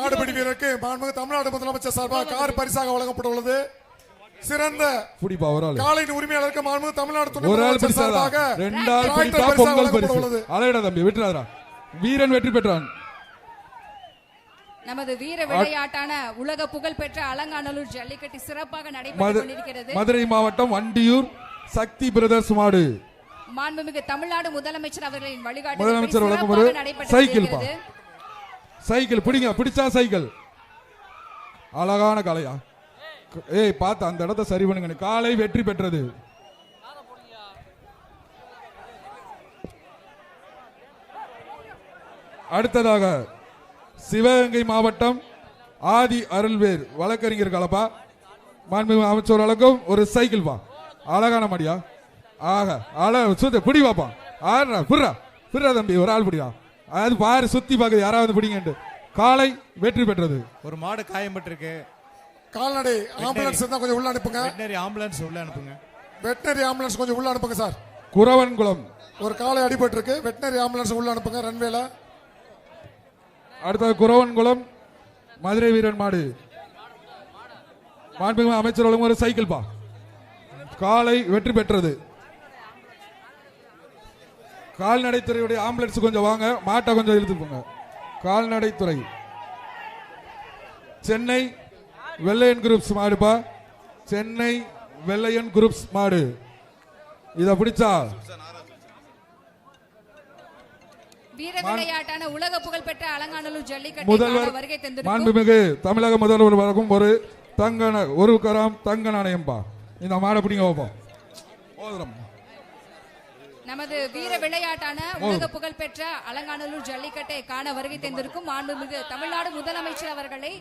மாடுபிடி வீரருக்கு மாண்புமிகு தமிழ்நாடு முதலமைச்சர் சார்பாக கார் பரிசாக வழங்கப்பட உள்ளது சிறந்த காலையின் உரிமையாளருக்கு மாண்புமிகு தமிழ்நாடு துணை முதலமைச்சர் சார்பாக ரெண்டு ஆள் டிராக்டர் பிடித்தா பரிசாக பொங்கல் வழங்கப்பட பரிசு. உள்ளது அலையடா தம்பி விட்டுறாரா வீரன் வெற்றி பெற்றான். நமது வீர விளையாட்டான உலக புகழ் பெற்ற அலங்காநல்லூர் ஜல்லிக்கட்டு சிறப்பாக கொண்டிருக்கிறது. மதுரை மாவட்டம் வண்டியூர் சக்தி பிரதர்ஸ் மாடு. மாண்புமிகு தமிழ்நாடு முதலமைச்சர் அவர்களின் வழிகாட்டு முதலமைச்சர் சைக்கிள் பா. சைக்கிள் பிடிங்க பிடிச்சா சைக்கிள். அழகான கலையா? ஏய் பார்த்து அந்த இடத்த சரி பண்ணுங்க. காலை வெற்றி பெற்றது. அடுத்ததாக சிவகங்கை மாவட்டம் ஆதி அருள்வேர் வழக்கறிஞர் கலப்பா. மாண்புமிகு அமைச்சர் வழங்கும் ஒரு சைக்கிள் வா. அழகான மாடியா? ஆக அழ சுத்த பிடி வாப்பா. ஆடுறா புர்றா புர்றா தம்பி ஒரு ஆள் பிடிவா அது பாரு சுத்தி பார்க்குது. யாராவது பிடிங்கன்ட்டு. காலை வெற்றி பெற்றது. ஒரு மாடு காயம்பட்டிருக்கு கால்நடை ஆம்புலன்ஸ் இருந்தா கொஞ்சம் உள்ள அனுப்புங்க. வெட்டினரி ஆம்புலன்ஸ் உள்ள அனுப்புங்க. வெட்டினரி ஆம்புலன்ஸ் கொஞ்சம் உள்ள அனுப்புங்க சார். குறவன்குளம் ஒரு காலை அடிபட்டு இருக்கு வெட்டினரி ஆம்புலன்ஸ் உள்ள அனுப்புங்க ரன்வேல. அடுத்தது குறவன்குளம் மதுரை வீரன் மாடு. மாண்புமிகு அமைச்சர் ஒரு சைக்கிள் பா. காலை வெற்றி பெற்றது. கால்நடைத்துறையுடைய ஆம்புலன்ஸ் கொஞ்சம் வாங்க மாட்டை கொஞ்சம் இழுத்து போங்க. கால்நடைத்துறை. சென்னை வெள்ளையன் குரூப்ஸ் மாடுப்பா. சென்னை வெள்ளையன் குரூப்ஸ் மாடு. இத பிடிச்சா? வீர விளையாட்டான உலக புகழ் பெற்ற அலங்காநல்லூர் ஜல்லிக்கட்டு முதல்வர் மாண்புமிகு தமிழக முதல்வர் வழங்கும் ஒரு தங்க ஒரு கராம் தங்க நாணயம்பா. இந்த மாடை பிடிங்க வைப்போம். நமது வீர விளையாட்டான உலக புகழ் பெற்ற அலங்காநல்லூர் ஜல்லிக்கட்டை காண வருகை தந்திருக்கும் மாண்புமிகு தமிழ்நாடு முதலமைச்சர் அவர்களை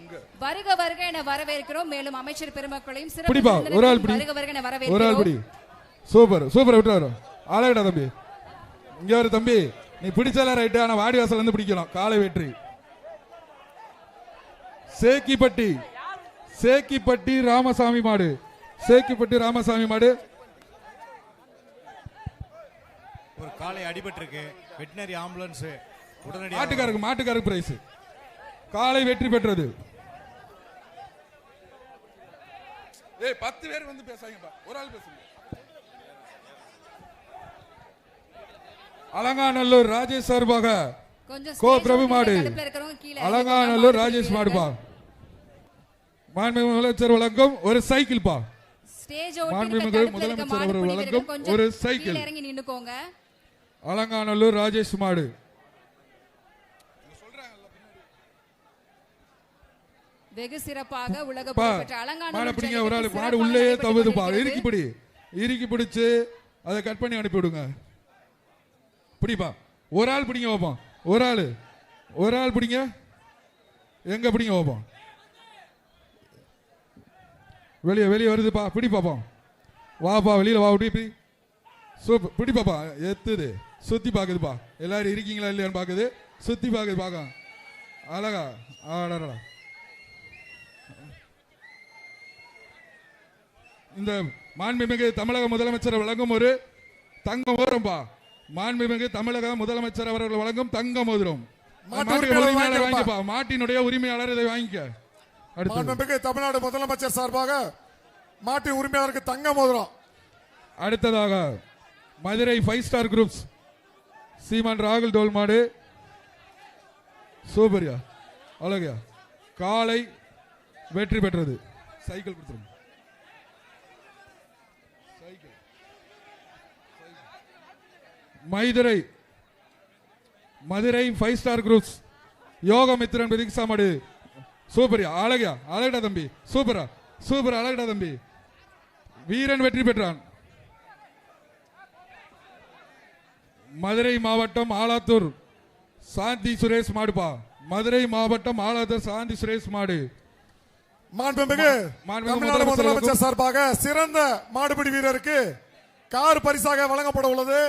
வருக வருக என வரவேற்கிறோம். மேலும் அமைச்சர் பெருமக்களையும் சிறப்பு வருக வருக என வரவேற்கிறோம். சூப்பர் சூப்பர் விட்டு வரும். ஆளாயிடா தம்பி. இங்க ஒரு தம்பி. நீ பிடிச்சால ரைட்டு ஆனா வாடி வாசல் இருந்து பிடிக்கணும். காலை வெற்றி. சேக்கிப்பட்டி. சேக்கிப்பட்டி ராமசாமி மாடு. சேக்கிப்பட்டி ராமசாமி மாடு ஒரு காலை அடிபட்டிருக்கு. வெட்டினரி ஆம்புலன்ஸ் உடனடியாக மாட்டுக்காருக்கு மாட்டுக்காருக்கு பிரைஸ் காலை வெற்றி பெற்றது. ஏய் பத்து பேர் வந்து பேசாங்கப்பா ஒரு ஆள் பேசுங்க. அலங்காநல்லூர் ராஜேஷ் சார்பாக கொஞ்சம் கோ பிரபு மாடு. அலங்காநல்லூர் மாடு ராஜேஷ். மாடுப்பா மாண்புமிகு முதலமைச்சர் வழங்கும் ஒரு சைக்கிள் பா. மாண்புமிகு முதலமைச்சர் அவர்கள் வழங்கும் ஒரு சைக்கிள். இறங்கி நின்னுக்கோங்க. அலங்காநல்லூர் ராஜேஷ் மாடு வெகு சிறப்பாக உலக பா புகழ்பெற்ற அலங்காநல்லூர் ஒரு ஆளு மாடு சிறப்பாக உள்ளே நடைபெற்றுக் தவுதுப்பா கொண்டிருக்கிறது. இறுக்கி பிடி இறுக்கி பிடிச்சு அதை கட் பண்ணி அனுப்பி விடுங்க பிடிப்பா ஒரு ஆள் பிடிங்க வைப்போம் ஒரு ஆள் ஒரு ஆள் பிடிங்க. எங்க பிடிங்க வைப்போம் வெளியே வெளியே வருதுப்பா பிடி பாப்போம். வாப்பா வெளியில வா இப்படி சூப்பர் பிடி பாப்பா எத்துது. சுத்தி பாக்குதுப்பா எல்லாரும் இருக்கீங்களா இல்லையான்னு பாக்குது. சுத்தி பாக்குது பாக்க. அழகா. ஆடா இந்த மாண்புமிகு தமிழக முதலமைச்சர் வழங்கும் ஒரு தங்க மோதிரம்பா மாண்புமிகு தமிழக முதலமைச்சர் அவர்கள் வழங்கும் தங்க மோதிரம் உரிமையாளர். வாங்கிப்பா. மாட்டினுடைய உரிமையாளர் இதை வாங்கிக்க. மாண்புமிகு தமிழ்நாடு முதலமைச்சர் சார்பாக மாட்டின் உரிமையாளருக்கு தங்க மோதிரம் அடுத்ததாக Madurai five star groups Seeman ராகுல் தோல் மாடு. சூப்பர்யா அழகையா. காலை வெற்றி பெற்றது. சைக்கிள் கொடுத்துருங்க cycle. Madurai Madurai five star groups Yogamithran Pratheeksha மாடு சூப்பர்யா அழகா அழகடா தம்பி. சூப்பரா சூப்பர் அழகடா தம்பி. வீரன் வெற்றி பெற்றான். மதுரை மாவட்டம் ஆலாத்தூர். சாந்தி சுரேஷ் மாடுப்பா. மதுரை மாவட்டம் ஆலாத்தூர் சாந்தி சுரேஷ் மாடு. மாண்புமிகு தமிழ்நாடு முதலமைச்சர் சார்பாக சிறந்த மாடுபிடி வீரருக்கு கார் பரிசாக வழங்கப்பட உள்ளது.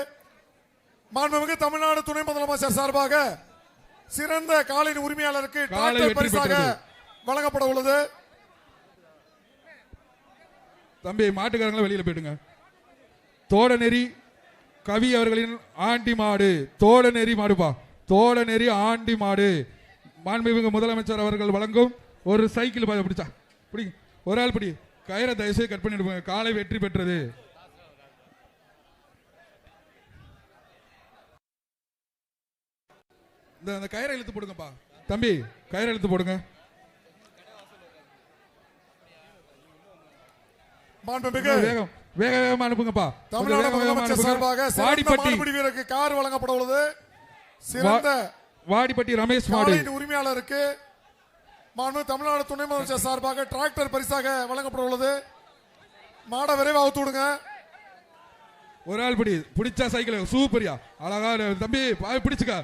மாண்புமிகு தமிழ்நாடு துணை முதலமைச்சர் சார்பாக சிறந்த காலின் உரிமையாளருக்கு டிராக்டர் பரிசாக. வழங்கப்பட உள்ளது. தம்பி மாட்டுக்காரங்களும் வெளியில போயிடுங்க. தோடநெறி கவி அவர்களின் ஆண்டி மாடு தோடநெறி மாடுப்பா தோடநெறி ஆண்டி மாடு. மாண்புமிகு முதலமைச்சர் அவர்கள் வழங்கும் ஒரு சைக்கிள் பா- பிடிச்சா. பிடி ஒரு ஆள் பிடி. கயிறை தயவுசெய்து கட் பண்ணிடுங்க காலை வெற்றி பெற்றது. இந்த அந்த கயிறை இழுத்து போடுங்கப்பா. தம்பி கயிறை இழுத்து போடுங்க. மாண்புமிகு வேகம். வேக வேகமா அனுப்புங்கப்பா தமிழ்நாடு முதலமைச்சர் சார்பாக வாடிப்பட்டி. வீரருக்கு கார் வழங்கப்பட உள்ளது. சிறந்த வாடிப்பட்டி ரமேஷ் மாடு. உரிமையாளருக்கு மாண்பு தமிழ்நாடு துணை முதலமைச்சர் சார்பாக டிராக்டர் பரிசாக வழங்கப்பட உள்ளது. மாடை விரைவாக அவுத்து விடுங்க. ஒரு ஆள் பிடி பிடிச்சா சைக்கிள் சூப்பரியா. அழகா. தம்பி பிடிச்சுக்க.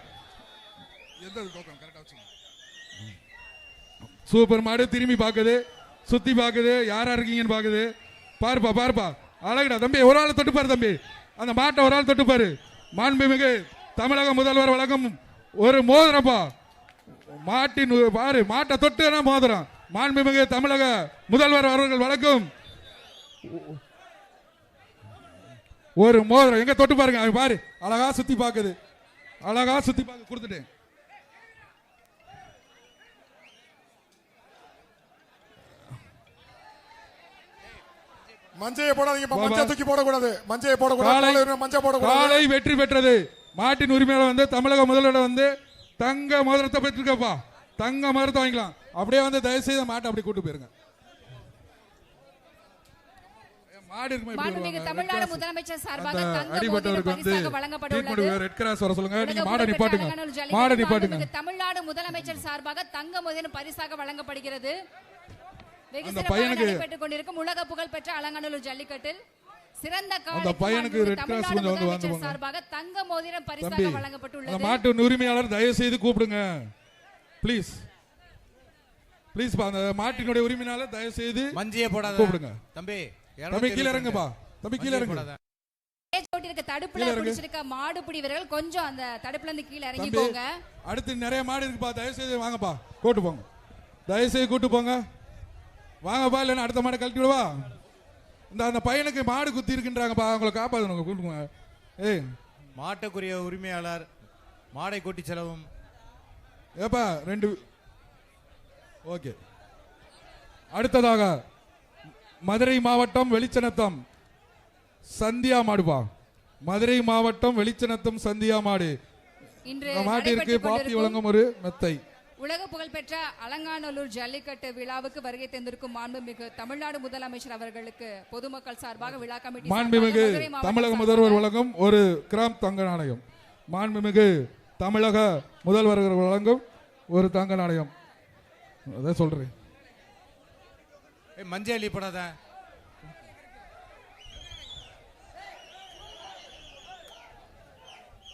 எந்த டோக்கன் கரெக்டா வச்சுங்க சூப்பர் மாடு திரும்பி பாக்குது சுத்தி பாக்குது யாரா இருக்கீங்கன்னு பாக்குது பாருப்பா பாருப்பா. அழகுடா தம்பி ஒரு ஆள் தொட்டுப்பாரு தம்பி. அந்த மாட்டை ஒரு ஆள் தொட்டுப்பாரு. மாண்புமிகு தமிழக முதல்வர் வழங்கும் ஒரு மோதிரப்பா. மாட்டின் பாரு மாட்டை தொட்டுனா மோதிரம்? மாண்புமிகு தமிழக முதல்வர் அவர்கள் வழக்கம் ஒரு மோதிரம். எங்க தொட்டு பாருங்க அவன் பாரு. அழகா சுத்தி பாக்குது அழகா சுத்தி பார்க்க கொடுத்துட்டேன் மஞ்சையை போடாதீங்க. மஞ்சள் தூக்கி போடக்கூடாது. மஞ்சையை போடக்கூடாது. மஞ்சள் போடக்கூடாது. காலை வெற்றி பெற்றது. மாட்டின் உரிமையாளர் வந்து தமிழக முதல்வர் வந்து தங்க மோதிரத்தை பெற்றிருக்கப்பா. தங்க மோதிரத்தை வாங்கிக்கலாம். அப்படியே வந்து தயவு செய்து மாட்டை அப்படி கூட்டு போயிருங்க? தமிழ்நாடு. முதலமைச்சர் சார்பாக தங்க வந்து பரிசாக வழங்கப்படுகிறது. அந்த பையனுக்கு- நடைபெற்றுக் கொண்டிருக்கும் உலக புகழ்பெற்ற அலங்காநல்லூர் ஜல்லிக்கட்டில் சிறந்த அந்த பையனுக்கு Cross தமிழ்நாடு கொஞ்சம் வந்து வாங்குவாங்க. சார்பாக தங்க மோதிரம் பரிசாக அந்த வழங்கப்பட்டுள்ளது மாட்டு உரிமையாளர் தயவு செய்து கூப்பிடுங்க ப்ளீஸ் ப்ளீஸ் அந்த மாட்டினுடைய உரிமையாளர் தயவு செய்து மஞ்சியை போடாத. கூப்பிடுங்க. தம்பி தம்பி கீழ இறங்குப்பா. தம்பி கீழ இறங்கு. தடுப்புல இறங்கு. பிடிச்சிருக்க மாடுபிடி வீரர்கள் கொஞ்சம் அந்த தடுப்புல இருந்து கீழே தம்பி இறங்கிக்கோங்க அடுத்து நிறைய மாடு இருக்குப்பா. தயவு செய்து வாங்கப்பா. கூட்டு போங்க. தயவு செய்து கூட்டு போங்க. வாங்கப்பா இல்லைன்னா அடுத்த மாடை கழட்டி விடுவா? இந்த அந்த பையனுக்கு மாடு குத்தி இருக்குன்றாங்கப்பா அவங்கள காப்பாற்றணும் கூட்டு போங்க ஏய். மாட்டுக்குரிய உரிமையாளர் மாடை கூட்டி செலவும் ஏப்பா ரெண்டு ஓகே. அடுத்ததாக மதுரை மாவட்டம் வெளிச்சநத்தம் சந்தியா மாடுப்பா மதுரை மாவட்டம் வெளிச்சநத்தம் சந்தியா மாடு. மாட்டிற்கு பாத்தி வழங்கும் ஒரு மெத்தை. உலக புகழ்பெற்ற அலங்காநல்லூர் ஜல்லிக்கட்டு விழாவுக்கு வருகை தந்திருக்கும் மாண்புமிகு தமிழ்நாடு முதலமைச்சர் அவர்களுக்கு பொதுமக்கள் சார்பாக விழா கமிட்டி மாண்புமிகு தமிழக முதல்வர் வழங்கும் ஒரு கிராம் தங்க நாணயம். மாண்புமிகு தமிழக முதல்வர் வழங்கும் ஒரு தங்க நாணயம். அதான் சொல்றேன். மஞ்சள் அள்ளி போடாத.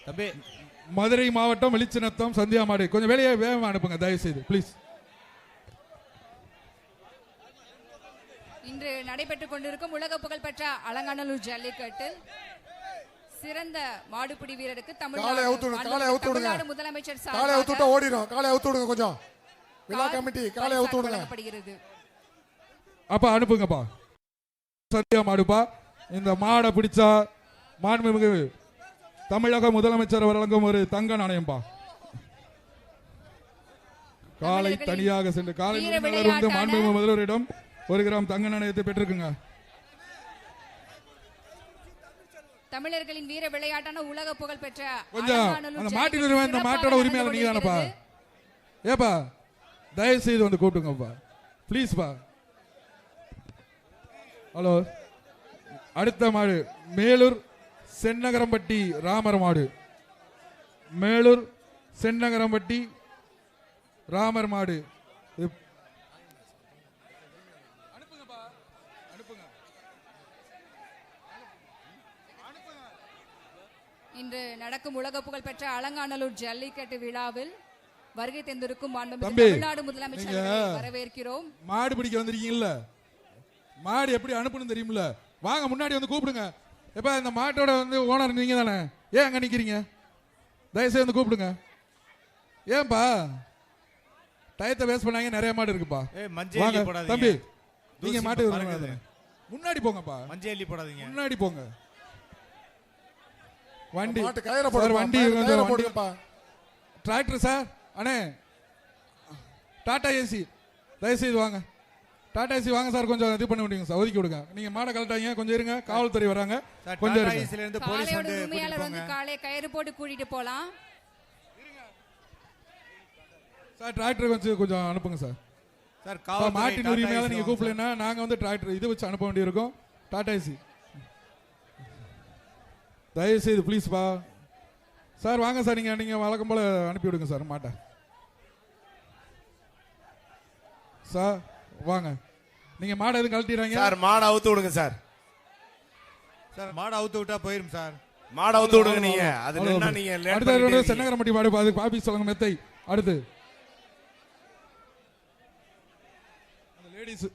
தம்பி மதுரை மாவட்டம் வெளிச்சநத்தம் சந்தியா மாடு. கொஞ்சம் வெளியே வேகமா அனுப்புங்க தயவு செய்து ப்ளீஸ் இன்று நடைபெற்றுக் கொண்டிருக்கும் உலக புகழ்பெற்ற அலங்காநல்லூர் ஜல்லிக்கட்டில் சிறந்த மாடுபிடி வீரருக்கு காலை தமிழ்நாடு முதலமைச்சர் காலை அவுத்து விட்டா சார்பாக ஓடிடும் காலை அவுத்து விடுங்க கொஞ்சம். விழா கமிட்டி காலை அவுத்து விடுங்க. அப்பா அனுப்புங்கப்பா. சந்தியா மாடுப்பா. இந்த மாடை பிடிச்சா மாண்புமிகு தமிழக முதலமைச்சர் வழங்கும் ஒரு தங்க நாணயம்பா. காலை தனியாக சென்று காலை விளையாட்டான- மாண்புமிகு முதல்வரிடம் ஒரு கிராம் தங்க நாணயத்தை பெற்றிருக்குங்க தமிழர்களின் வீர விளையாட்டான உலக கொஞ்சம் அலங்காநல்லூர் அந்த ஜல்லிக்கட்டு மாட்டின் உரிமை இந்த மாட்டோட உரிமையாளர் நீங்க தானப்பா. ஏப்பா தயவு செய்து வந்து கூட்டுங்கப்பா ப்ளீஸ்ப்பா ஹலோ அடுத்த மாடு மேலூர் சென்னகரம்பட்டி ராமர் மாடு மேலூர் சென்னகரம்பட்டி ராமர் மாடு இன்று நடக்கும் உலக புகழ்பெற்ற அலங்காநல்லூர் ஜல்லிக்கட்டு விழாவில் வருகை தந்திருக்கும் தமிழ்நாடு முதலமைச்சர் வரவேற்கிறோம். மாடு பிடிக்க வந்திருக்கீங்கல்ல? மாடு எப்படி அனுப்பணும் தெரியுமில்ல வாங்க முன்னாடி வந்து கூப்பிடுங்க. எப்ப இந்த மாட்டோட வந்து ஓனர் நீங்க தானே ஏன் அங்க நிக்கிறீங்க? தயவுசெய்து வந்து கூப்பிடுங்க. ஏன்பா? டயத்தை வேஸ்ட் பண்ணாங்க நிறைய மாடு இருக்குப்பா. வாங்க. தம்பி நீங்க தூசி மாட்டு. முன்னாடி போங்கப்பா. மஞ்சள் போடாதீங்க. முன்னாடி போங்க. வண்டி. மாட்டு கயிறை கொஞ்சம் வண்டி போடுங்கப்பா. Tractor sir. அண்ணே. டாடா ஏசி. தயவுசெய்து வாங்க. டாடா ஏசி வாங்க சார் கொஞ்சம் இது பண்ணி விடுங்க சார். ஒதுக்கி விடுங்க. நீங்க மாடை கலட்டாங்க கொஞ்சம் இருங்க. காவல்துறை வராங்க. கொஞ்சம் டாடா இருங்க. போலீஸ் வந்து உரிமையாளர் கயிறு போட்டு கூட்டிட்டு போலாம். சார் டிராக்டர் கொஞ்சம் கொஞ்சம் அனுப்புங்க சார். சார் காவல்துறை மாட்டின் டாடா உரிமையாளர் நீங்க கூப்பிடலன்னா நாங்க வந்து டிராக்டர் இது வச்சு அனுப்ப வேண்டியிருக்கும். டாடா ஏசி தயவு செய்து ப்ளீஸ் பா. சார் வாங்க சார் நீங்க நீங்க வழக்கம் போல அனுப்பி விடுங்க சார் மாட்டை. சார் வாங்க. நீங்க மாடை எதுவும் கழட்டிடுறாங்க சார் மாடை அவுத்து விடுங்க சார். சார். மாடு அவுத்து விட்டா போயிரும் சார். மாடை அவுத்து விடுங்க நீங்க. அது நின்னா நீங்க அடுத்த. சென்னகரமட்டி மாடு அது பாபி சொல்லுங்க மெத்தை. அடுத்து. அந்த லேடிஸ்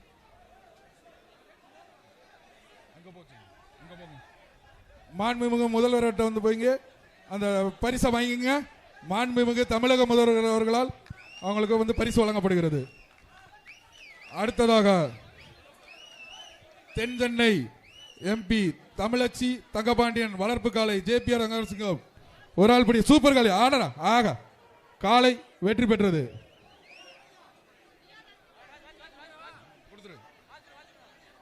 மாண்புமிகு முதல்வர்கிட்ட வந்து போய்ங்க. அந்த பரிசை வாங்கிங்க மாண்புமிகு தமிழக முதல்வர் அவர்களால் அவங்களுக்கு வந்து பரிசு வழங்கப்படுகிறது. அடுத்ததாக தென் சென்னை எம்பி தமிழச்சி தங்கபாண்டியன் வளர்ப்பு காலை ஜேபிஆர் ரங்கசிங்கம். ஒரு ஆள் படி சூப்பர் காலை. ஆடரா ஆக. காலை வெற்றி பெற்றது.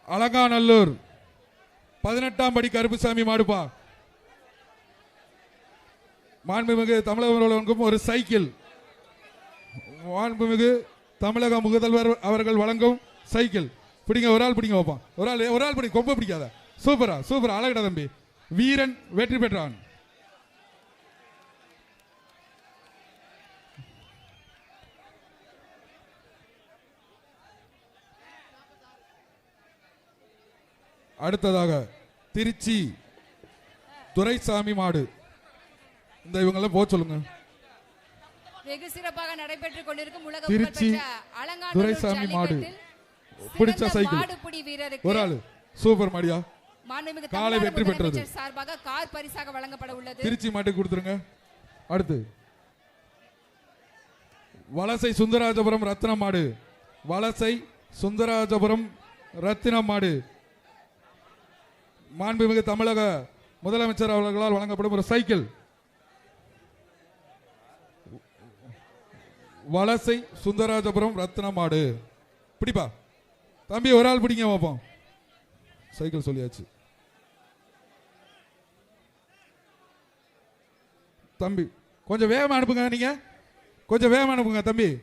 அலங்காநல்லூர் பதினெட்டாம் படி கருப்புசாமி மாடுப்பா மாண்புமிகு தமிழக ஒரு சைக்கிள். மாண்புமிகு தமிழக முதல்வர் அவர்கள் வழங்கும் சைக்கிள். பிடிங்க ஒரு ஆள் பிடிங்க வைப்பான் ஒரு ஆள் ஒரு ஆள் பிடி கொம்ப பிடிக்காத. சூப்பரா சூப்பரா அழகடா தம்பி. வீரன் வெற்றி பெற்றான். அடுத்ததாக திருச்சி துரைசாமி மாடு. இந்த இவங்கெல்லாம் போக சொல்லுங்க. வெகு சிறப்பாக நடைபெற்றுக் கொண்டிருக்கும் உலக திருச்சி துரைசாமி மாடு. பிடிச்ச சைக்கிள். மாடுபிடி வீரருக்கு ஒரு ஆளு. சூப்பர் மாடியா. மாண்புமிகு காலை வெற்றி பெற்றது. சார்பாக கார் பரிசாக வழங்கப்பட உள்ளது. திருச்சி மாட்டுக்கு கொடுத்துருங்க. அடுத்து. வலசை சுந்தராஜபுரம் ரத்தின மாடு. வலசை சுந்தராஜபுரம் ரத்தின மாடு. மாண்புமிகு தமிழக முதலமைச்சர் அவர்களால் வழங்கப்படும் ஒரு சைக்கிள். வலசை சுந்தராஜபுரம் ரத்னமாடு. பிடிப்பா? தம்பி ஒரு ஆள் பிடிங்க பார்ப்போம் சைக்கிள் சொல்லியாச்சு. தம்பி கொஞ்சம் வேகமாக அனுப்புங்க நீங்க. கொஞ்சம் வேகமாக அனுப்புங்க தம்பி.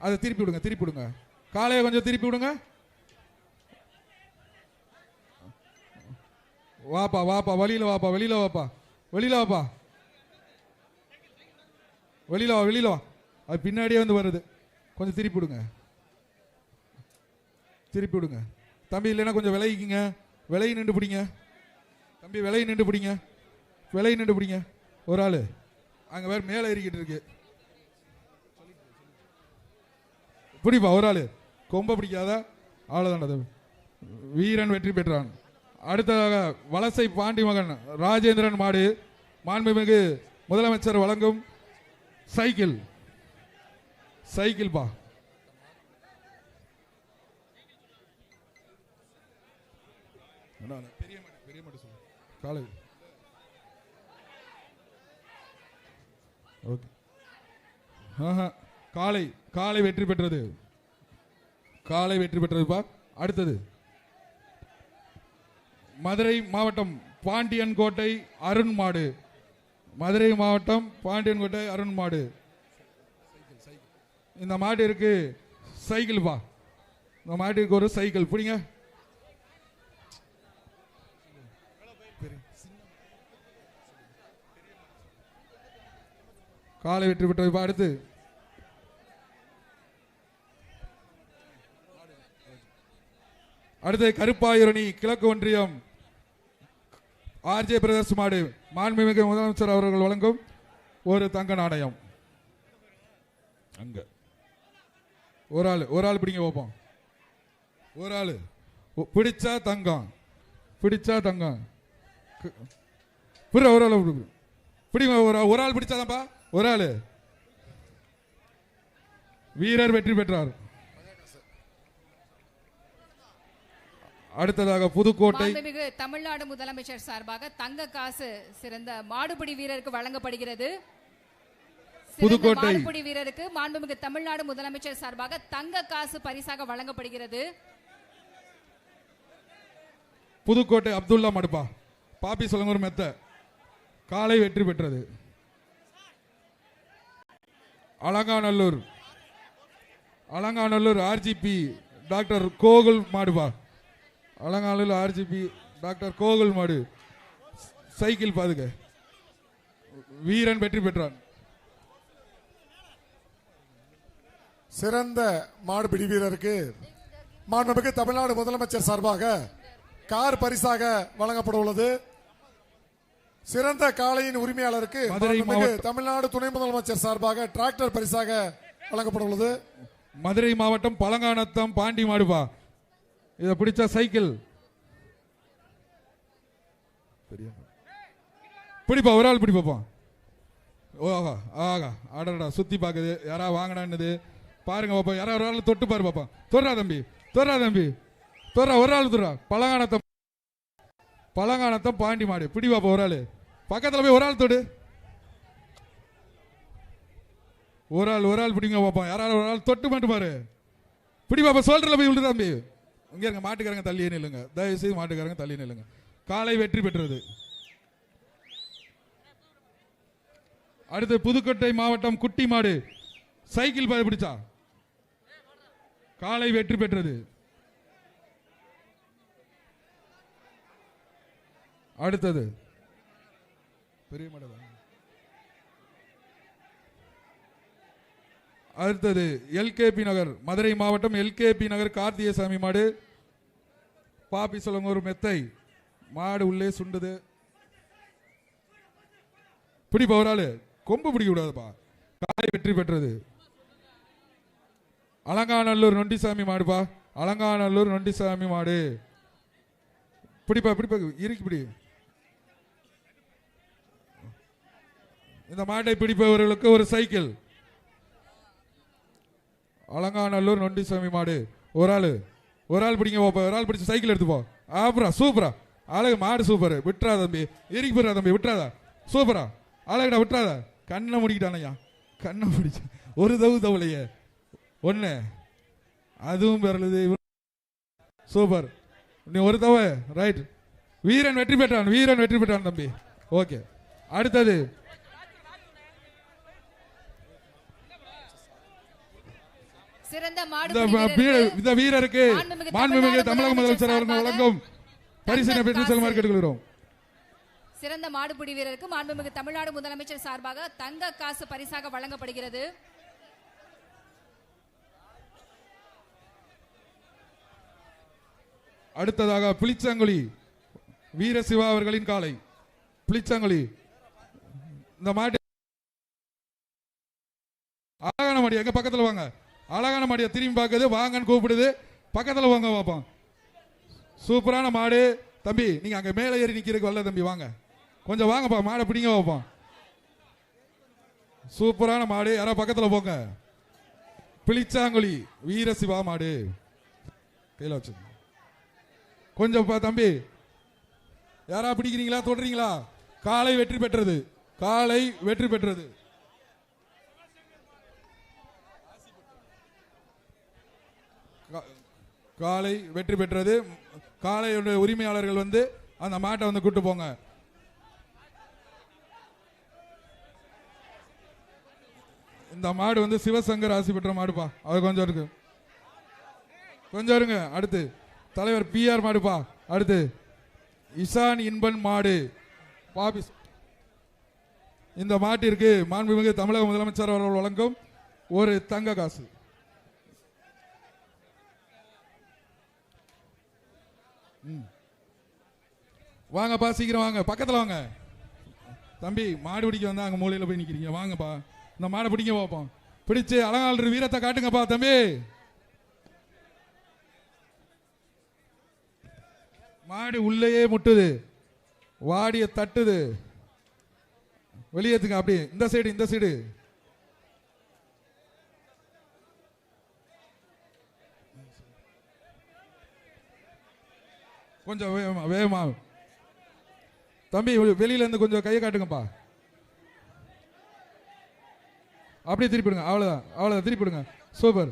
அதை திருப்பி விடுங்க திருப்பி விடுங்க. காலையை கொஞ்சம் திருப்பி விடுங்க. வாப்பா வாப்பா வழியில வாப்பா வெளியில வாப்பா. வெளியில வாப்பா. வெளியில வா வெளியில வா. அது பின்னாடியே வந்து வருது. கொஞ்சம் திருப்பி விடுங்க. திருப்பி விடுங்க. தம்பி இல்லைன்னா கொஞ்சம் விலகிக்குங்க. விலகி நின்று பிடிங்க. தம்பி விலகி நின்று பிடிங்க. விலகி நின்று பிடிங்க. ஒரு ஆள். அங்கே வேறு மேலே ஏறிக்கிட்டு இருக்கு. பிடிப்பா ஒரு ஆள். கொம்ப பிடிக்காத அவ்வளோதான் தம்பி. வீரன் வெற்றி பெற்றான். அடுத்ததாக வலசை பாண்டி மகன் ராஜேந்திரன் மாடு. மாண்புமிகு முதலமைச்சர் வழங்கும் சைக்கிள். சைக்கிள் பா. பெரிய பெரிய சொல்லு. காலை. ஓகே. ஆஹா காலை காலை வெற்றி பெற்றது. காலை வெற்றி பெற்றதுப்பா அடுத்தது. மதுரை மாவட்டம் பாண்டியன் கோட்டை அருண் மாடு. மதுரை மாவட்டம் பாண்டியன் கோட்டை அருண் மாடு. இந்த மாடு இருக்கு சைக்கிள் பா இந்த மாட்டுக்கு ஒரு சைக்கிள் பிடிங்க. காலை வெற்றி பெற்றது இப்ப அடுத்து. அடுத்து கருப்பாயூரணி கிழக்கு ஒன்றியம். ஆர்ஜே பிரதர்ஸ் மாடு மாண்புமிகு முதலமைச்சர் அவர்கள் வழங்கும் ஒரு தங்க நாணயம். அங்கே. ஒரு ஆள் ஒரு ஆள் பிடிங்க பார்ப்போம் ஒரு ஆள். பிடிச்சா தங்கம். பிடிச்சா தங்கம். புரிய ஒரு ஆள் பிடிங்க ஒரு ஒரு ஆள் பிடிச்சாதான்ப்பா. ஒரு ஆள். வீரர் வெற்றி பெற்றார். அடுத்ததாக புதுக்கோட்டை. மாண்புமிகு தமிழ்நாடு முதலமைச்சர் சார்பாக தங்க காசு சிறந்த மாடுபிடி வீரருக்கு வழங்கப்படுகிறது. புதுக்கோட்டை. வீரருக்கு மாண்புமிகு தமிழ்நாடு முதலமைச்சர் சார்பாக தங்க காசு பரிசாக வழங்கப்படுகிறது. புதுக்கோட்டை அப்துல்லா மடுப்பா. பாப்பி சொல்லுங்க மெத்த. காலை வெற்றி பெற்றது. அலங்காநல்லூர். அலங்காநல்லூர் ஆர்ஜிபி டாக்டர் கோகுல் மாடுபா அலங்காநல்லூர் ஆர்ஜிபி டாக்டர் கோகுல் மாடு. சைக்கிள் பாதுக. வீரன் வெற்றி பெற்றான். சிறந்த மாடுபிடி வீரருக்கு மாண்புமிகு தமிழ்நாடு முதலமைச்சர் சார்பாக கார் பரிசாக வழங்கப்பட உள்ளது. சிறந்த காளையின் உரிமையாளருக்கு. தமிழ்நாடு துணை முதலமைச்சர் சார்பாக டிராக்டர் பரிசாக வழங்கப்பட உள்ளது. மதுரை மாவட்டம் பழங்கானத்தம் பாண்டி மாடுபா இதை பிடிச்ச சைக்கிள். பிடிப்பா ஒரு ஆள் பிடிப்பாப்பா ஓஹா ஆகா ஆடடா சுத்தி பார்க்குது யாரா வாங்கினான்னுது? பாருங்க பாப்பா யாராவது ஒரு ஆள் தொட்டு பாரு பாப்பா. தொடுறா தம்பி தொடுறா தம்பி. தொடுறா ஒரு ஆள் தொடுறா. பழங்கானத்தம் பழங்கானத்தம் பாண்டி மாடு. பிடி பாப்பா ஒரு ஆள். பக்கத்தில் போய் ஒரு ஆள் தொடு. ஒரு ஆள் ஒரு ஆள் பிடிங்க பார்ப்போம் யாராவது ஒரு ஆள் தொட்டு மட்டும் பாரு. பிடி பாப்பா சோல்டரில் போய் விழுது தம்பி. இங்கே இருங்க மாட்டுக்காரங்க தள்ளியே நில்லுங்க. தயவு செய்து மாட்டுக்காரங்க தள்ளி நில்லுங்க. காலை வெற்றி பெற்றது. அடுத்து புதுக்கோட்டை மாவட்டம் குட்டி மாடு. சைக்கிள் பிடிச்சா? காலை வெற்றி பெற்றது. அடுத்தது. பெரிய அடுத்தது எல்கேபி நகர் மதுரை மாவட்டம் எல்கேபி நகர் கார்த்திகசாமி மாடு. பாப்பி சொல்லுங்க ஒரு மெத்தை. மாடு உள்ளே சுண்டுது. பிடிப்பா ஒரு ஆளு. கொம்பு பிடிக்க கூடாதுப்பா. காலை வெற்றி பெற்றது. அலங்காநல்லூர் நொண்டிசாமி மாடுப்பா அலங்காநல்லூர் நொண்டிசாமி மாடு. பிடிப்பா பிடிப்பா இறுக்கி பிடி. இந்த மாட்டை பிடிப்பவர்களுக்கு ஒரு சைக்கிள். அலங்காநல்லூர் நொண்டிசாமி மாடு. ஒரு ஆள். ஒரு ஆள் பிடிங்க போப்பா. ஒரு ஆள் பிடிச்சி சைக்கிள் எடுத்து போ. சூப்பரா. அழகு மாடு சூப்பர். விட்டுறா தம்பி. இறுக்கி போடுறா தம்பி விட்டுறாதா. சூப்பரா. அழகுடா விட்டுறாதா. கண்ணை முடிக்கிட்டானையா கண்ணை முடிச்சு. ஒரு தவு தவலையே ஒன்று அதுவும் பிறலுது சூப்பர். நீ ஒரு தவ. ரைட் வீரன் வெற்றி பெற்றான். வீரன் வெற்றி பெற்றான் தம்பி. ஓகே அடுத்தது. சிறந்த இந்த வீரருக்கு மாண்புமிகு தமிழக முதலமைச்சர் அவர்கள் வழங்கும் பரிசினை பெற்று செல்லுமாறு. கேட்டுக்கொள்கிறோம். சிறந்த மாடுபிடி வீரருக்கு மாண்புமிகு தமிழ்நாடு முதலமைச்சர் சார்பாக தங்க காசு பரிசாக வழங்கப்படுகிறது. அடுத்ததாக புளிச்சாங்குழி வீர சிவா அவர்களின் காலை. புளிச்சாங்குழி இந்த மாட்டு அழகான மாடி எங்க பக்கத்தில் வாங்க. அழகான மாடியை திரும்பி பார்க்குது. வாங்கன்னு கூப்பிடுது. பக்கத்தில் வாங்க பார்ப்போம். சூப்பரான மாடு. தம்பி நீங்க அங்க மேலே ஏறி நிக்கிறதுக்கு வரல தம்பி. வாங்க. கொஞ்சம் வாங்கப்பா. மாடை பிடிங்க வைப்போம் சூப்பரான மாடு. யாரோ பக்கத்தில் போங்க. பிளிச்சாங்குழி வீர சிவா மாடு. கையில் வச்சு கொஞ்சம் தம்பி. யாரா பிடிக்கிறீங்களா? தொடறீங்களா? காலை வெற்றி பெற்றது. காலை வெற்றி பெற்றது. காலை வெற்றி பெற்றது. காளையுடைய உரிமையாளர்கள் வந்து அந்த மாட்டை வந்து கூட்டு போங்க. இந்த மாடு வந்து சிவசங்கர் ஆசி பெற்ற மாடுப்பா. அது கொஞ்சம் இருக்கு. கொஞ்சம் இருங்க அடுத்து. தலைவர் பிஆர் மாடுப்பா அடுத்து இசான் இன்பன் மாடு. பாபி இந்த மாட்டிற்கு மாண்புமிகு தமிழக முதலமைச்சர் அவர்கள் வழங்கும் ஒரு தங்க காசு. வாங்கப்பா சீக்கிரம் வாங்க. பக்கத்துல வாங்க. தம்பி மாடு பிடிக்க வந்தா அங்க மூலையில போய் நிக்கிறீங்க. வாங்கப்பா. இந்த மாடை பிடிங்க பார்ப்போம் பிடிச்சு அலங்காளர் வீரத்தை காட்டுங்கப்பா தம்பி. மாடி உள்ளேயே முட்டுது. வாடிய தட்டுது. வெளியேத்துங்க அப்படி. இந்த சைடு இந்த சைடு கொஞ்சம் வேகமா வேகமா. தம்பி வெளி- வெளியில இருந்து கொஞ்சம் கையை காட்டுங்கப்பா. அப்படியே திருப்பிடுங்க அவ்வளோதான் அவ்வளோதான் திருப்பிடுங்க சூப்பர்.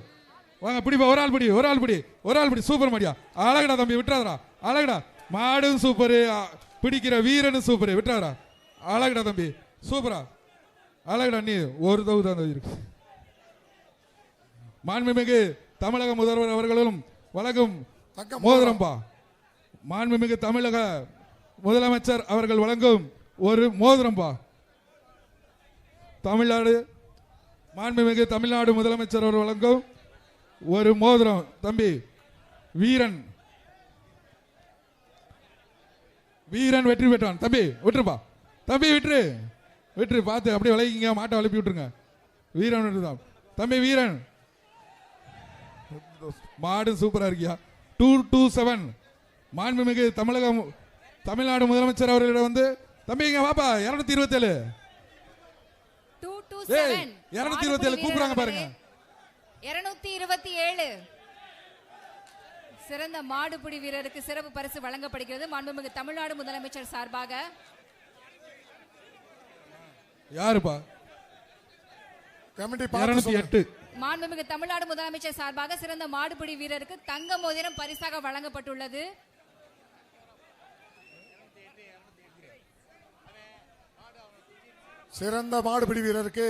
வாங்க பிடிப்பா. ஒரு ஆள் பிடி. ஒரு ஆள் பிடி. ஒரு ஆள் பிடி. சூப்பர் மாடியா. அழகடா தம்பி. விட்டுறாதடா. அழகடா. மாடும் சூப்பரு. பிடிக்கிற வீரனும் சூப்பரு. விட்டுறாதடா அழகுடா தம்பி. சூப்பரா. அழகுடா நீ ஒரு தவு தான் இருக்கு. மாண்புமிகு தமிழக முதல்வர் அவர்களும் வழங்கும் மோதிரம்பா. மாண்புமிகு தமிழக முதலமைச்சர் அவர்கள் வழங்கும் ஒரு மோதிரம்பா. தமிழ்நாடு மாண்புமிகு தமிழ்நாடு முதலமைச்சர் அவர் வழங்கும் ஒரு மோதிரம். தம்பி வீரன். வீரன் வெற்றி பெற்றான் தம்பி விட்டுருப்பா. தம்பி விட்டுரு. விட்டுரு பார்த்து அப்படியே விளையிங்க மாட்டை வளப்பி விட்டுருங்க. வீரன் விட்டுருதான் தம்பி வீரன். மாடு சூப்பரா இருக்கியா? Two two seven. மாண்புமிகு தமிழகம் தமிழ்நாடு முதலமைச்சர் அவர்களிடம் வந்து தம்பி இங்க வாப்பா இருநூத்தி இருபத்தேழு. ஏய், செவன். 227 கூப்பிடுறாங்க பாருங்க. இருநூத்தி இருபத்தி ஏழு சிறந்த மாடுபிடி வீரருக்கு சிறப்பு பரிசு வழங்கப்படுகிறது. மாண்புமிகு தமிழ்நாடு முதலமைச்சர் சார்பாக. யாருப்பா. எட்டு. மாண்புமிகு தமிழ்நாடு முதலமைச்சர் சார்பாக சிறந்த மாடுபிடி வீரருக்கு தங்க மோதிரம் பரிசாக வழங்கப்பட்டுள்ளது. சிறந்த மாடுபிடி வீரருக்கு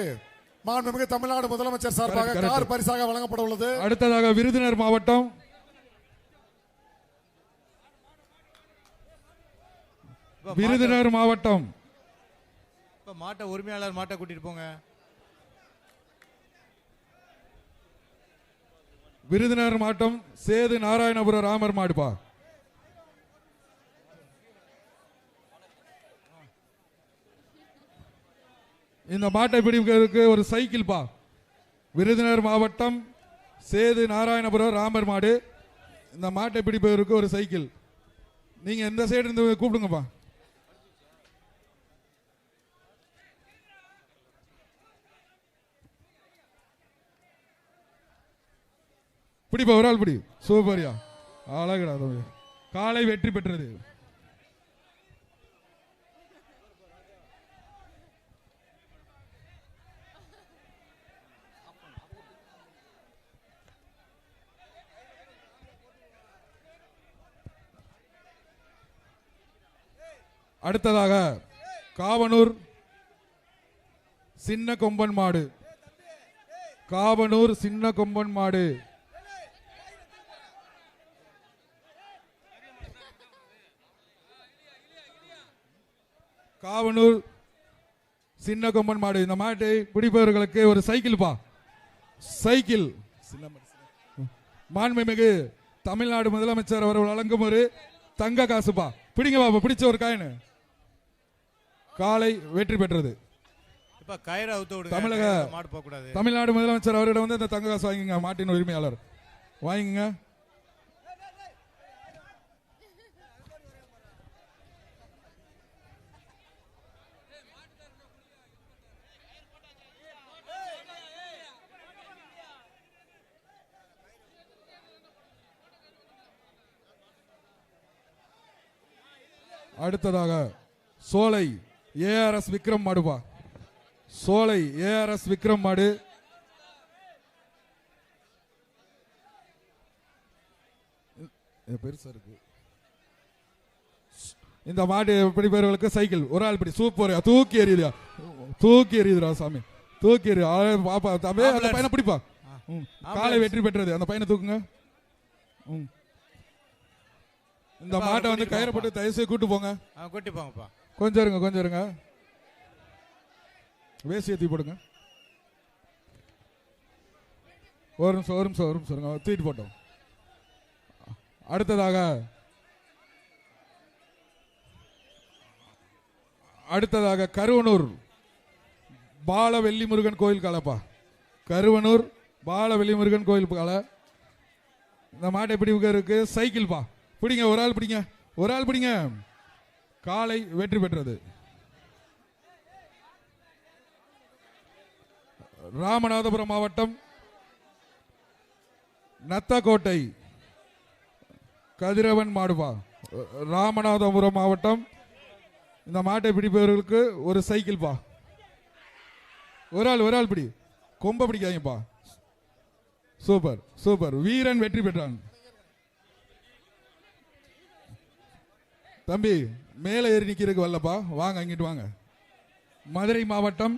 மாண்புமிகு தமிழ்நாடு முதலமைச்சர் சார்பாக. கார் பரிசாக வழங்கப்பட உள்ளது. அடுத்ததாக விருதுநகர் மாவட்டம் விருதுநகர் மாவட்டம். இப்ப மாட்டை உரிமையாளர் மாட்டை கூட்டிட்டு போங்க. விருதுநகர் மாவட்டம் சேது நாராயணபுரம் ராமர் மாடுப்பா இந்த மாட்டை பிடிக்கிறதுக்கு ஒரு சைக்கிள் பா. விருதுநகர் மாவட்டம் சேது நாராயணபுரம் ராமர் மாடு. இந்த மாட்டை பிடிப்பதற்கு ஒரு சைக்கிள். நீங்க எந்த சைடு இருந்து கூப்பிடுங்கப்பா. பிடிப்பா ஒரு ஆள் பிடி. சூப்பரியா. அழகுடா தம்பி. காலை வெற்றி பெற்றது. அடுத்ததாக காவனூர் சின்ன கொம்பன் மாடு. காவனூர் சின்ன கொம்பன் மாடு. காவனூர் சின்ன கொம்பன் மாடு. இந்த மாட்டை பிடிப்பவர்களுக்கு ஒரு சைக்கிள் பா. சைக்கிள். மாண்புமிகு தமிழ்நாடு முதலமைச்சர் அவர்கள் வழங்கும் ஒரு தங்க காசுப்பா பிடிங்க பாப்பா பிடிச்ச ஒரு காயின். காலை வெற்றி பெற்றது. தமிழக- தமிழ்நாடு முதலமைச்சர் அவரிடம் வந்து இந்த தங்க காசு வாங்கிங்க மாட்டின் உரிமையாளர். வாங்கிங்க அடுத்ததாக சோலை ஏஆர்எஸ் விக்ரம் மாடுபா சோலை ஏஆர்எஸ் விக்ரம் மாடு. பெருசா இருக்கு. இந்த மாடு பிடிப்பவர்களுக்கு சைக்கிள். ஒரு ஆள் பிடி சூப்பர் தூக்கி எறியுதுயா தூக்கி எறியுதுடா சாமி. தூக்கி எறியுது ஆளே பாப்பா தம்பி அந்த. பையனை பிடிப்பா. காலை வெற்றி பெற்றது. அந்த பையனை தூக்குங்க. ம். இந்த மாட்டை வந்து கயிறை போட்டு தயவு செய்து கூட்டு போங்க. கூட்டி போங்கப்பா. கொஞ்சம் இருங்க கொஞ்சம் இருங்க. வேசி ஏற்றி போடுங்க. ஒரு நிமிஷம் ஒரு நிமிஷம் ஒரு நிமிஷம் இருங்க. தூக்கிட்டு போட்டோம். அடுத்ததாக அடுத்ததாக கருவனூர் பால வெள்ளி முருகன் கோயில் காலப்பா. கருவனூர் பால வெள்ளி முருகன் கோயில் காலை. இந்த மாட்டை பிடிவுக்கு சைக்கிள் பா பிடிங்க ஒரு ஆள் பிடிங்க ஒரு ஆள் பிடிங்க. காலை வெற்றி பெற்றது. ராமநாதபுரம் மாவட்டம் நத்தக்கோட்டை கதிரவன் மாடுபா. ராமநாதபுரம் மாவட்டம் இந்த மாட்டை பிடிப்பவர்களுக்கு ஒரு சைக்கிள் பா. ஒரு ஆள் ஒரு ஆள் பிடி. கொம்ப பிடிக்காதீங்கப்பா. Super super. வீரன் வெற்றி பெற்றான். தம்பி மேலே ஏறி நிற்கிறதுக்கு வரலப்பா. வாங்க அங்கிட்டு வாங்க. மதுரை மாவட்டம்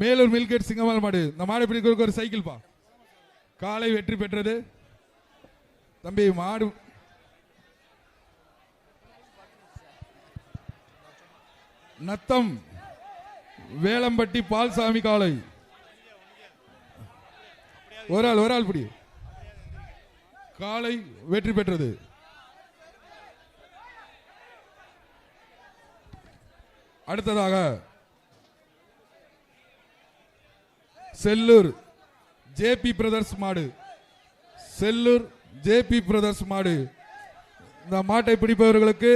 மேலூர் மில்கேட் சிங்கமால் மாடு. இந்த மாடு பிடிக்கிறதுக்கு ஒரு சைக்கிள்ப்பா காலை வெற்றி பெற்றது. தம்பி மாடு நத்தம் வேளம்பட்டி பால்சாமி காளை ஒரு ஆள் ஒரு ஆள் பிடி. காளை வெற்றி பெற்றது. அடுத்ததாக செல்லூர் ஜேபி பிரதர்ஸ் மாடு. செல்லூர் ஜேபி பிரதர்ஸ் மாடு. இந்த மாட்டை பிடிப்பவர்களுக்கு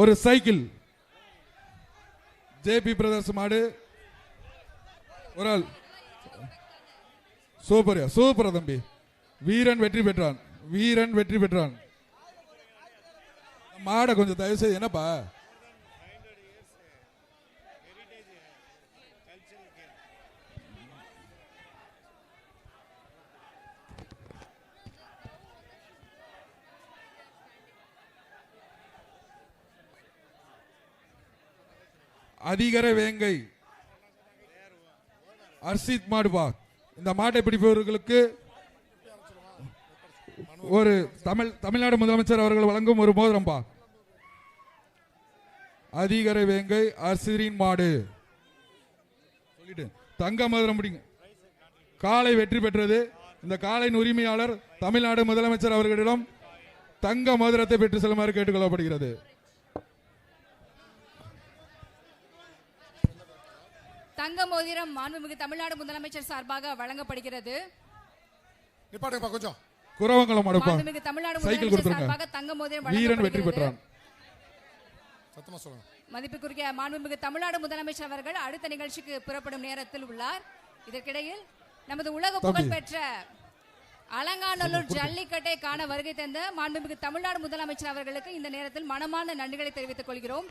ஒரு சைக்கிள். ஜேபி பிரதர்ஸ் மாடு. ஒரு ஆள். சூப்பர் சூப்பர் தம்பி. வீரன் வெற்றி பெற்றான் வீரன் வெற்றி பெற்றான். மாடை கொஞ்சம் தயவு செய்து என்னப்பா? அதிகர வேங்கை. அர்ஷித் மாடுபா இந்த மாட்டை பிடிப்பவர்களுக்கு ஒரு தமிழ் தமிழ்நாடு முதலமைச்சர் அவர்கள் வழங்கும் ஒரு மோதிரம்பா அதிகர வேங்கை அர்சிரின் மாடு. சொல்லிட்டு தங்க மோதிரம் முடிங்க காலை வெற்றி பெற்றது. இந்த காலையின் உரிமையாளர் தமிழ்நாடு முதலமைச்சர் அவர்களிடம் தங்க மோதிரத்தை பெற்று செல்லுமாறு கேட்டுக்கொள்ளப்படுகிறது. தங்க மோதிரம் மாண்புமிகு தமிழ்நாடு முதலமைச்சர் சார்பாக வழங்கப்படுகிறது. நிப்பாட்டுங்கப்பா கொஞ்சம். மாண்புமிகு தமிழ்நாடு சைக்கிள் முதலமைச்சர் கொடுத்துருங்க. சார்பாக தங்க மோதிரம் வீரன் வெற்றி வழங்கப்படுகிறது பெற்றான். சத்தமா சொல்லுங்க. மதிப்புக்குரிய மாண்புமிகு தமிழ்நாடு முதலமைச்சர் அவர்கள் அடுத்த நிகழ்ச்சிக்கு புறப்படும் நேரத்தில் உள்ளார். இதற்கிடையில் நமது உலக தம்பி. புகழ் பெற்ற அலங்காநல்லூர் ஜல்லிக்கட்டை காண வருகை தந்த மாண்புமிகு தமிழ்நாடு முதலமைச்சர் அவர்களுக்கு இந்த நேரத்தில் மனமான நன்றிகளை தெரிவித்துக் கொள்கிறோம்.